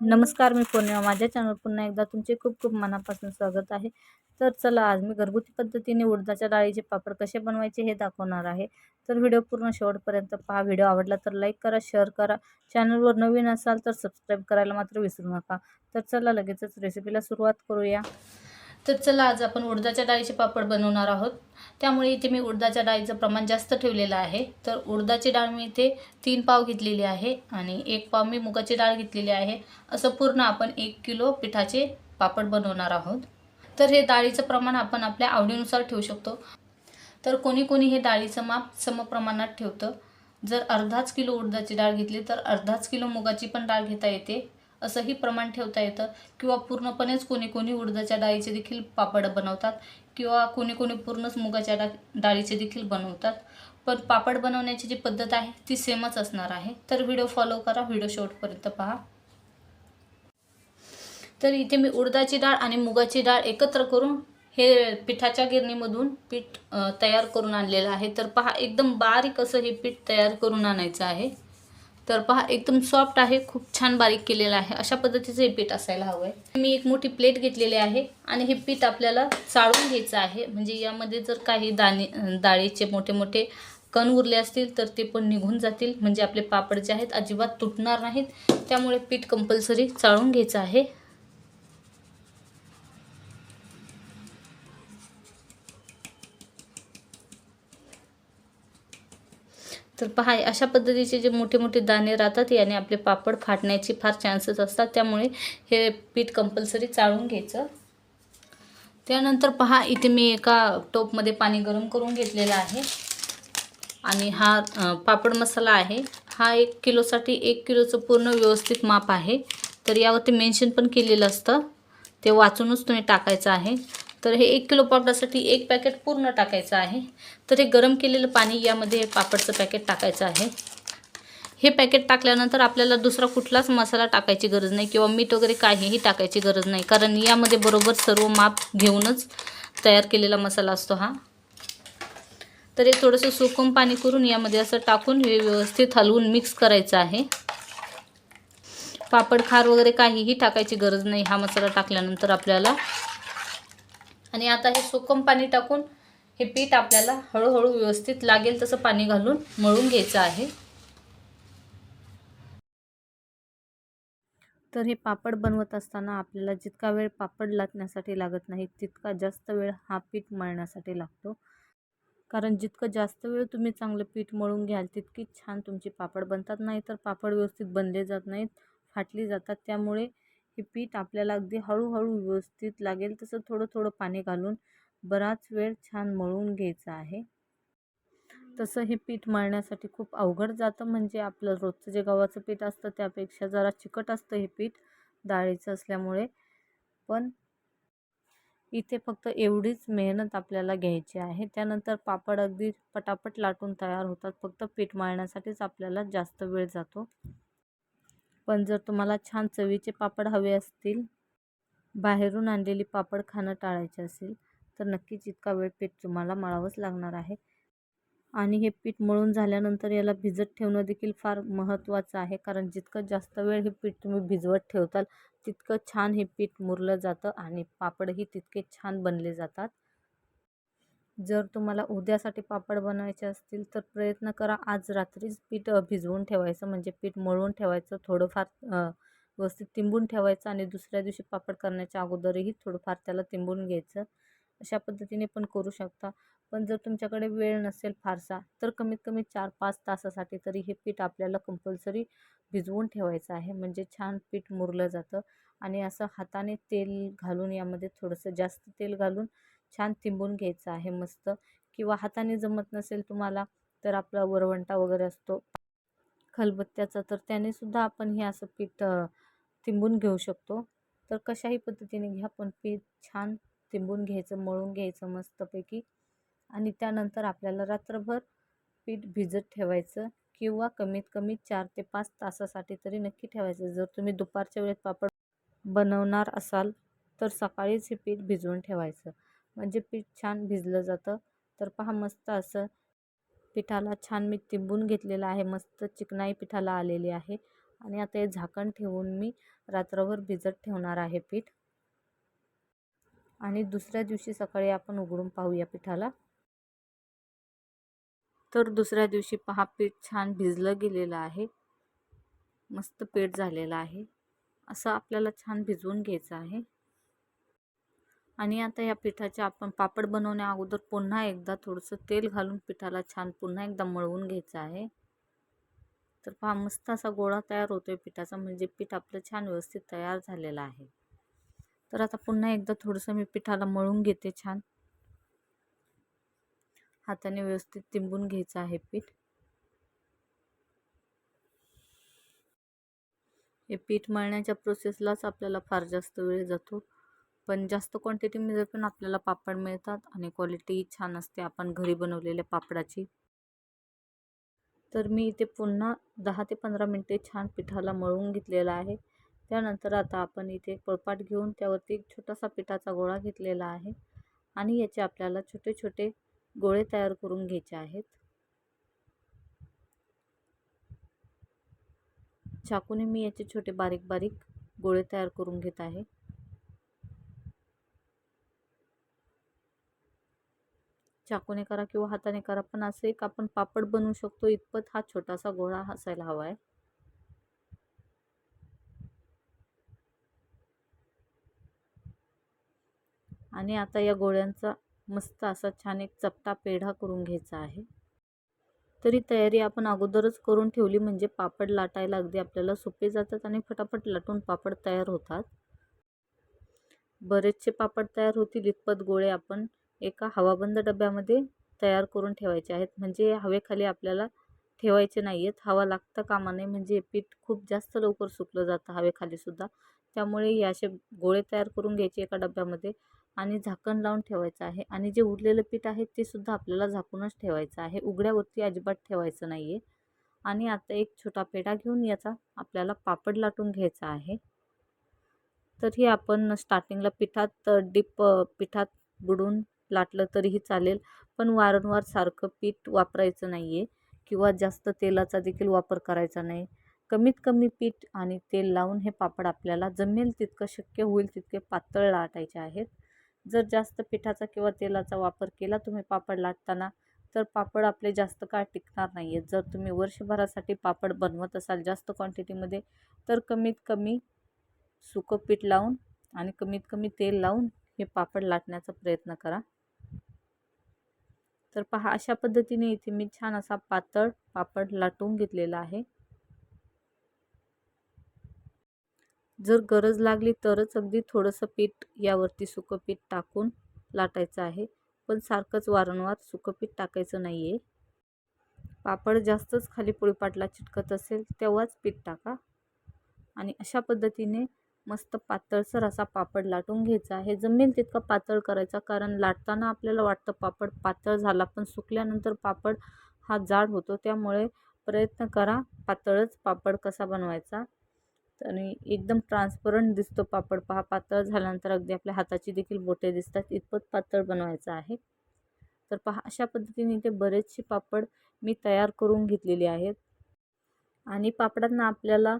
नमस्कार मी पौर्णिमा. माझ्या चॅनल पुन्हा एकदा तुमचे खूप खूप मनापासून स्वागत आहे. तर चला आज मी घरगुती पद्धतीने उडदाच्या डाळीचे पापड कसे बनवायचे हे दाखवणार आहे. तर व्हिडिओ पूर्ण शेवटपर्यंत पहा. व्हिडिओ आवडला तर लाईक करा शेअर करा. चॅनलवर नवीन असाल तर सबस्क्राईब करायला मात्र विसरू नका. तर चला लगेचच रेसिपीला सुरुवात करूया. तर चला आज आपण उडदाच्या डाळीचे पापड बनवणार आहोत. त्यामुळे इथे मी उडदाच्या डाळीचं प्रमाण जास्त ठेवलेलं आहे. तर उडदाची डाळ मी इथे तीन पाव घेतलेली आहे आणि एक पाव मी मुगाची डाळ घेतलेली आहे. असं पूर्ण आपण एक किलो पिठाचे पापड बनवणार आहोत. तर हे डाळीचं प्रमाण आपण आपल्या आवडीनुसार ठेवू शकतो. तर कोणी कोणी हे डाळीचं माप समप्रमाणात ठेवतं. जर अर्धाच किलो उडदाची डाळ घेतली तर अर्धाच किलो मुगाची पण डाळ घेता येते. असंही प्रमाण ठेवता येतं. किंवा पूर्णपणेच कोणी कोणी उडदाच्या डाळीचे देखील पापड बनवतात. किंवा कोणी कोणी पूर्णच मुगाच्या डा डाळीचे देखील बनवतात. पण पापड बनवण्याची जी पद्धत आहे ती सेमच असणार आहे. तर व्हिडिओ फॉलो करा. व्हिडिओ शेवटपर्यंत पहा. तर इथे मी उडदाची डाळ आणि मुगाची डाळ एकत्र करून हे पिठाच्या गिरणीमधून पीठ तयार करून आणलेलं आहे. तर पहा एकदम बारीक असं हे पीठ तयार करून आणायचं आहे. तर पहा एकदम सॉफ्ट आहे खूप छान बारीक केलेलं आहे. अशा पद्धतीचं हे पीठ असायला हवं आहे मी एक मोठी प्लेट घेतलेली आहे आणि हे पीठ आपल्याला चाळून घ्यायचं आहे. म्हणजे यामध्ये जर काही दाणे डाळीचे मोठे मोठे कण उरले असतील तर ते पण निघून जातील. म्हणजे आपले पापड जे आहेत अजिबात तुटणार नाहीत. त्यामुळे पीठ कंपल्सरी चाळून घ्यायचं आहे. तर पहा अशा पद्धतीचे जे मोठे मोठे दाणे राहतात याने आपले पापड फाटण्याची फार चान्सेस असतात. त्यामुळे हे पीठ कंपल्सरी चाळून घ्यायचं. त्यानंतर पहा इथे मी एका टोपमध्ये पाणी गरम करून घेतलेलं आहे. आणि हा पापड मसाला आहे. हा एक किलोसाठी एक किलोचं पूर्ण व्यवस्थित माप आहे. तर यावरती मेन्शन पण केलेलं असतं. ते वाचूनच तुम्ही टाकायचं आहे. तर हे एक किलो पापडासाठी एक पॅकेट पूर्ण टाकायचं आहे. तर हे गरम केलेलं पाणी यामध्ये हे पापडचं पॅकेट टाकायचं आहे. हे पॅकेट टाकल्यानंतर आपल्याला दुसरा कुठलाच मसाला टाकायची गरज नाही किंवा मीठ वगैरे काहीही टाकायची गरज नाही. कारण यामध्ये बरोबर सर्व माप घेऊनच तयार केलेला मसाला असतो हा. तर हे थोडंसं सुकम पाणी करून यामध्ये असं टाकून हे व्यवस्थित हलवून मिक्स करायचं आहे. पापड खार वगैरे काहीही टाकायची गरज नाही. हा मसाला टाकल्यानंतर आपल्याला आणि आता हे सुकम पाणी टाकून हे पीठ आपल्याला हळूहळू व्यवस्थित लागेल तसं पाणी घालून मळून घ्यायचं आहे. तर हे पापड बनवत असताना आपल्याला जितका वेळ पापड लाटण्यासाठी लागत नाही तितका जास्त वेळ हा पीठ मळण्यासाठी लागतो. कारण जितकं जास्त वेळ तुम्ही चांगलं पीठ मळून घ्याल तितकी छान तुमचे पापड बनतात. नाही तर पापड व्यवस्थित बनले जात नाहीत फाटली जातात. त्यामुळे हे पीठ आपल्याला अगदी हळूहळू व्यवस्थित लागेल तसं थोडं थोडं पाणी घालून बराच वेळ छान मळून घ्यायचं आहे. तसं हे पीठ मळण्यासाठी खूप अवघड जातं म्हणजे आपलं रोजचं जे गव्हाचं पीठ असतं त्यापेक्षा जरा चिकट असतं हे पीठ डाळीचं असल्यामुळे. पण इथे फक्त एवढीच मेहनत आपल्याला घ्यायची आहे. त्यानंतर पापड अगदी पटापट लाटून तयार होतात. फक्त पीठ मळण्यासाठीच आपल्याला जास्त वेळ जातो. पण जर तुम्हाला छान चवीचे पापड हवे असतील बाहेरून आणलेली पापड खाणं टाळायचे असेल तर नक्कीच इतका वेळ पीठ तुम्हाला मळावंच लागणार आहे. आणि हे पीठ मळून झाल्यानंतर याला भिजत ठेवणं देखील फार महत्त्वाचं आहे कारण जितकं जास्त वेळ हे पीठ तुम्ही भिजवत ठेवताल तितकं छान हे पीठ मुरलं जातं आणि पापडही तितके छान बनले जातात. जर तुम्हाला उद्यासाठी पापड बनवायचे असतील तर प्रयत्न करा आज रात्रीच पीठ भिजवून ठेवायचं. म्हणजे पीठ मळून ठेवायचं थोडंफार व्यवस्थित तिंबून ठेवायचं आणि दुसऱ्या दिवशी पापड करण्याच्या अगोदरही थोडंफार त्याला तिंबून घ्यायचं. अशा पद्धतीने पण करू शकता. पण जर तुमच्याकडे वेळ नसेल फारसा तर कमीत कमी चार पाच तासासाठी तरी हे पीठ आपल्याला कंपल्सरी भिजवून ठेवायचं आहे. म्हणजे छान पीठ मुरलं जातं. आणि असं हाताने तेल घालून यामध्ये थोडंसं जास्त तेल घालून छान तिंबून घ्यायचं आहे मस्त. किंवा हाताने जमत नसेल तुम्हाला तर आपला वरवंटा वगैरे असतो. खलबत्त्याचा तर त्याने सुद्धा आपण हे असं पीठ तिंबून घेऊ शकतो. तर कशाही पद्धतीने घ्या पण पीठ छान तिंबून घ्यायचं मळून घ्यायचं मस्तपैकी. आणि त्यानंतर आपल्याला रात्रभर पीठ भिजत ठेवायचं किंवा कमीत कमी चार ते पाच तासासाठी तरी नक्की ठेवायचं. जर तुम्ही दुपारच्या वेळेत पापड बनवणार असाल तर सकाळीच हे पीठ भिजवून ठेवायचं. म्हणजे पीठ छान भिजलं जातं. तर पहा मस्त असं पिठाला छान मी तिंबून घेतलेलं आहे. मस्त चिकनाई पिठाला आलेली आहे. आणि आता हे झाकण ठेवून मी रात्रभर भिजत ठेवणार आहे पीठ. आणि दुसऱ्या दिवशी सकाळी आपण उघडून पाहूया पिठाला. तर दुसऱ्या दिवशी पहा पीठ छान भिजलं गेलेलं आहे. मस्त पीठ झालेलं आहे. असं आपल्याला छान भिजवून घ्यायचं आहे. आणि आता या पिठाचे आपण पापड बनवण्या अगोदर पुन्हा एकदा थोडंसं तेल घालून पिठाला छान पुन्हा एकदा मळवून घ्यायचं आहे. तर पहा मस्त असा गोळा तयार होतो आहे पिठाचा म्हणजे पीठ आपलं छान व्यवस्थित तयार झालेलं आहे. तर आता पुन्हा एकदा थोडंसं मी पिठाला मळून घेते छान. हाताने व्यवस्थित तिंबून घ्यायचं आहे पीठ. हे पीठ मळण्याच्या प्रोसेसलाच आपल्याला फार जास्त वेळ जातो. पण जास्त क्वांटिटीमध्ये पण आपल्याला पापड मिळतात आणि क्वालिटी छान असते आपण घरी बनवलेल्या पापडाची. तर मी इथे पुन्हा दहा ते पंधरा मिनटे छान पिठाला मळून घेतलेला आहे. त्यानंतर आता आपण इथे पोळपाट घेऊन त्यावरती एक छोटासा पिठाचा गोळा घेतलेला आहे आणि याचे आपल्याला छोटे छोटे गोळे तयार करून घ्यायचे आहेत. चाकूने मी याचे छोटे बारीक बारीक गोळे तयार करून घेत आहे. चाकूने करा किंवा हाताने करा पण असं एक आपण पापड बनवू शकतो. इतपत हा छोटासा गोळा असायला हवा आहे. आणि आता या गोळ्यांचा मस्त असा छान एक चपटा पेढा करून घ्यायचा आहे. तरी तयारी आपण अगोदरच करून ठेवली म्हणजे पापड लाटायला अगदी आपल्याला सोपे जातात आणि फटाफट लाटून पापड तयार होतात. बरेचसे पापड तयार होतील इतपत गोळे आपण एका हवाबंद डब्यामध्ये तयार करून ठेवायचे आहेत. म्हणजे हवेखाली आपल्याला ठेवायचे नाही आहेत हवा लागता कामा नये. म्हणजे पीठ खूप जास्त लवकर सुकलं जातं हवेखालीसुद्धा त्यामुळे हे असे गोळे तयार करून घ्यायचे एका डब्यामध्ये आणि झाकण लावून ठेवायचं आहे. आणि जे उरलेलं पीठ आहे ते सुद्धा आपल्याला झाकूनच ठेवायचं आहे. उघड्यावरती अजिबात ठेवायचं नाही आहे आणि आता एक छोटा पेढा घेऊन याचा आपल्याला पापड लाटून घ्यायचा आहे. तर हे आपण स्टार्टिंगला पिठात डीप पिठात बुडून लाटलं तरीही चालेल. पण वारंवार सारखं पीठ वापरायचं नाही आहे किंवा जास्त तेलाचा देखील वापर करायचा नाही. कमीत कमी पीठ आणि तेल लावून हे पापड आपल्याला जमेल तितकं शक्य होईल तितके पातळ लाटायचे आहेत. जर जास्त पिठाचा किंवा तेलाचा वापर केला तुम्ही पापड लाटताना तर पापड आपले जास्त काळ टिकणार नाही आहेत जर तुम्ही वर्षभरासाठी पापड बनवत असाल जास्त क्वांटिटीमध्ये तर कमीत कमी सुकं पीठ लावून आणि कमीत कमी तेल लावून हे पापड लाटण्याचा प्रयत्न करा. तर पहा अशा पद्धतीने इथे मी छान असा पातळ पापड लाटून घेतलेला आहे. जर गरज लागली तरच अगदी थोडंसं पीठ यावरती सुकं पीठ टाकून लाटायचं आहे. पण सारखंच वारंवार सुकं पीठ टाकायचं नाही आहे पापड जास्तच खाली पोळीपाटला चिटकत असेल तेव्हाच पीठ टाका. आणि अशा पद्धतीने मस्त पातळसर असा पापड लाटून घ्यायचा. हे जमेल तितका पातळ करायचा कारण लाटताना आपल्याला वाटतं पापड पातळ झाला पण सुकल्यानंतर पापड हा जाड होतो. त्यामुळे प्रयत्न करा पातळच पापड कसा बनवायचा. आणि एकदम ट्रान्सपरंट दिसतो पापड. पहा पातळ झाल्यानंतर अगदी आपल्या हाताची देखील बोटे दिसतात. इतपत पातळ बनवायचं आहे. तर पहा अशा पद्धतीने इथे बरेचसे पापड मी तयार करून घेतलेले आहेत. आणि पापडांना आपल्याला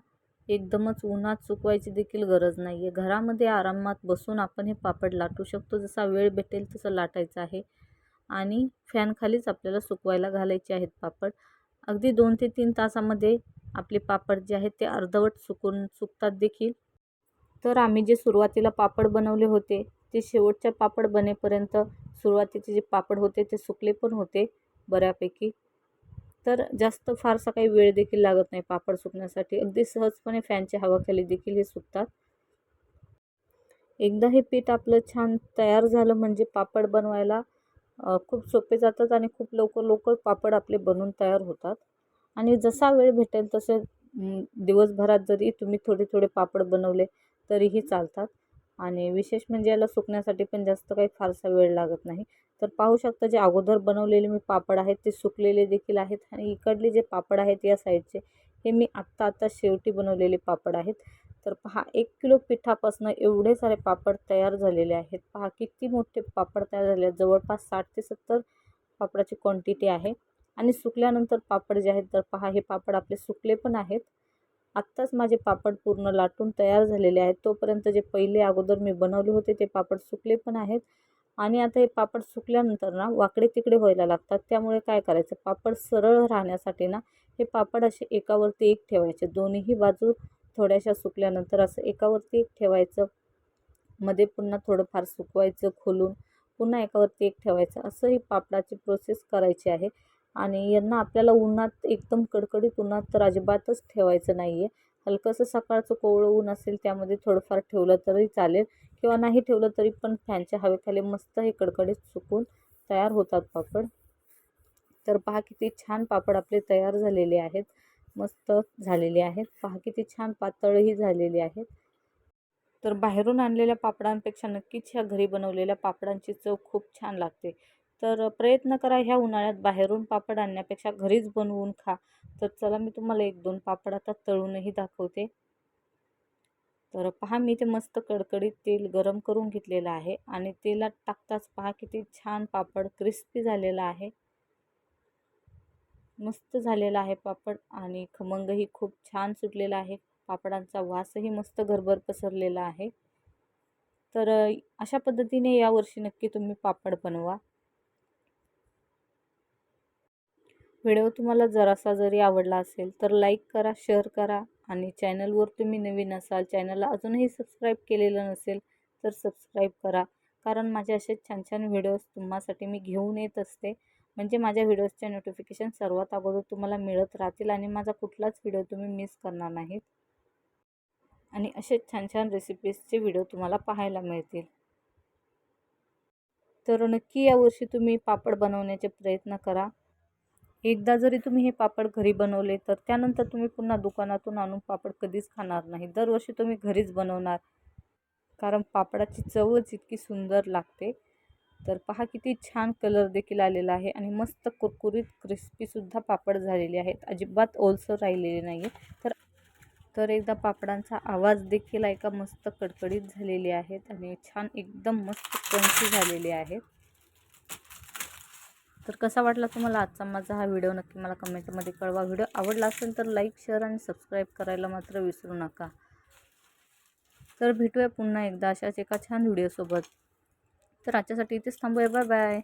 एकदमच उन्हात सुकवायची देखील गरज नाही आहे घरामध्ये आरामात बसून आपण हे पापड लाटू शकतो. जसा वेळ भेटेल तसं लाटायचं आहे. आणि फॅनखालीच आपल्याला सुकवायला घालायचे आहेत पापड. अगदी दोन ते तीन तासामध्ये आपले पापड जे आहेत ते अर्धवट सुकून सुकतात देखील. तर आम्ही जे सुरुवातीला पापड बनवले होते ते शेवटच्या पापड बनेपर्यंत सुरुवातीचे जे पापड होते ते सुकले पण होते बऱ्यापैकी. तर जास्त फारसा काही वेळ देखील लागत नाही पापड सुकण्यासाठी. अगदी सहजपणे फॅनच्या हवाखाली देखील हे सुकतात. एकदा हे पीठ आपलं छान तयार झालं म्हणजे पापड बनवायला खूप सोपे जातात आणि खूप लवकर लवकर पापड आपले बनून तयार होतात. आणि जसा वेळ भेटेल तसे दिवसभरात जरी तुम्ही थोडे थोडे पापड बनवले तरीही चालतात. आणि विशेष म्हणजे याला सुकण्यासाठी पण जास्त काही फारसा वेळ लागत नाही. तर पाहू शकता जे अगोदर बनवलेले मी पापड आहेत ते सुकलेले देखील आहेत आणि इकडले जे पापड आहेत या साईडचे हे मी आत्ता आत्ता शेवटी बनवलेले पापड आहेत. तर पहा एक किलो पिठापासून एवढे सारे पापड तयार झालेले आहेत. पहा किती मोठे पापड तयार झाले आहेत. जवळपास साठ ते सत्तर पापडाची क्वांटिटी आहे. आणि सुकल्यानंतर पापड जे आहेत तर पहा हे पापड आपले सुकले पण आहेत. आत्ताच माझे पापड पूर्ण लाटून तयार झालेले आहेत. तोपर्यंत जे पहिले अगोदर मी बनवले होते ते पापड सुकले पण आहेत. आणि आता हे पापड सुकल्यानंतर ना वाकडे तिकडे व्हायला लागतात. त्यामुळे काय करायचं? पापड सरळ राहण्यासाठी ना हे पापड असे एकावरती एक ठेवायचे. दोन्हीही बाजू थोड्याशा सुकल्यानंतर असं एकावरती एक ठेवायचं. मध्ये पुन्हा थोडंफार सुकवायचं खोलून पुन्हा एकावरती एक ठेवायचं. असं ही पापडाची प्रोसेस करायची आहे. आणि यांना आपल्याला उन्हात एकदम कडकडीत उन्हात तर अजिबातच ठेवायचं नाही आहे हलकंसं सकाळचं कोवळं ऊन असेल त्यामध्ये थोडंफार ठेवलं तरी चालेल किंवा नाही ठेवलं तरी पण फॅनच्या हवेखाली मस्त हे कडकडीत सुकून तयार होतात पापड. तर पहा किती छान पापड आपले तयार झालेले आहेत. मस्त झालेले आहेत. पहा किती छान पातळही झालेली आहेत. तर बाहेरून आणलेल्या पापडांपेक्षा नक्कीच ह्या घरी बनवलेल्या पापडांची चव खूप छान लागते. तर प्रयत्न करा ह्या उन्हाळ्यात बाहेरून पापड आणण्यापेक्षा घरीच बनवून खा. तर चला मी तुम्हाला एक दोन पापड आता तळूनही दाखवते. तर पहा मी ते मस्त कडकडीत तेल गरम करून घेतलेलं आहे आणि तेलात टाकताच पहा किती छान पापड क्रिस्पी झालेला आहे. मस्त झालेला आहे पापड आणि खमंगही खूप छान सुटलेला आहे. पापडांचा वासही मस्त घरभर पसरलेला आहे. तर अशा पद्धतीने यावर्षी नक्की तुम्ही पापड बनवा. व्हिडिओ तुम्हाला जरासा जरी आवडला असेल तर लाईक करा शेअर करा आणि चॅनलवर तुम्ही नवीन असाल चॅनलला अजूनही सबस्क्राईब केलेलं नसेल तर सबस्क्राईब करा. कारण माझे असे छान छान व्हिडिओज तुम्हासाठी मी घेऊन येत असते. म्हणजे माझ्या व्हिडिओजचे नोटिफिकेशन सर्वात अगोदर तुम्हाला मिळत राहतील आणि माझा कुठलाच व्हिडिओ तुम्ही मिस करणार नाहीत. आणि असे छान छान रेसिपीजचे व्हिडिओ तुम्हाला पाहायला मिळतील. तर नक्की यावर्षी तुम्ही पापड बनवण्याचे प्रयत्न करा. एकदा जरी तुम्ही हे पापड घरी बनवले तर त्यानंतर तुम्ही पुन्हा दुकानातून आणून पापड कधीच खाणार नाही. दरवर्षी तुम्ही घरीच बनवणार. कारण पापडाची चवच इतकी सुंदर लागते. तर पहा किती छान कलर देखील आलेला आहे आणि मस्त कुरकुरीत क्रिस्पीसुद्धा पापड झालेले आहेत. अजिबात ओलसर राहिलेले नाही तर तर एकदा पापडांचा आवाज देखील ऐका मस्त कडकडीत झालेले आहेत आणि छान एकदम मस्त क्रंची झालेले आहेत. तर कसा वाटला तुम्हाला आजचा माझा हा व्हिडिओ? नक्की मला कमेंटमध्ये कळवा. व्हिडिओ आवडला असेल तर लाईक शेअर आणि सबस्क्राईब करायला मात्र विसरू नका. तर भेटूया पुन्हा एकदा अशाच एका छान व्हिडिओसोबत. तर आजच्यासाठी इथेच थांबूया. Bye bye.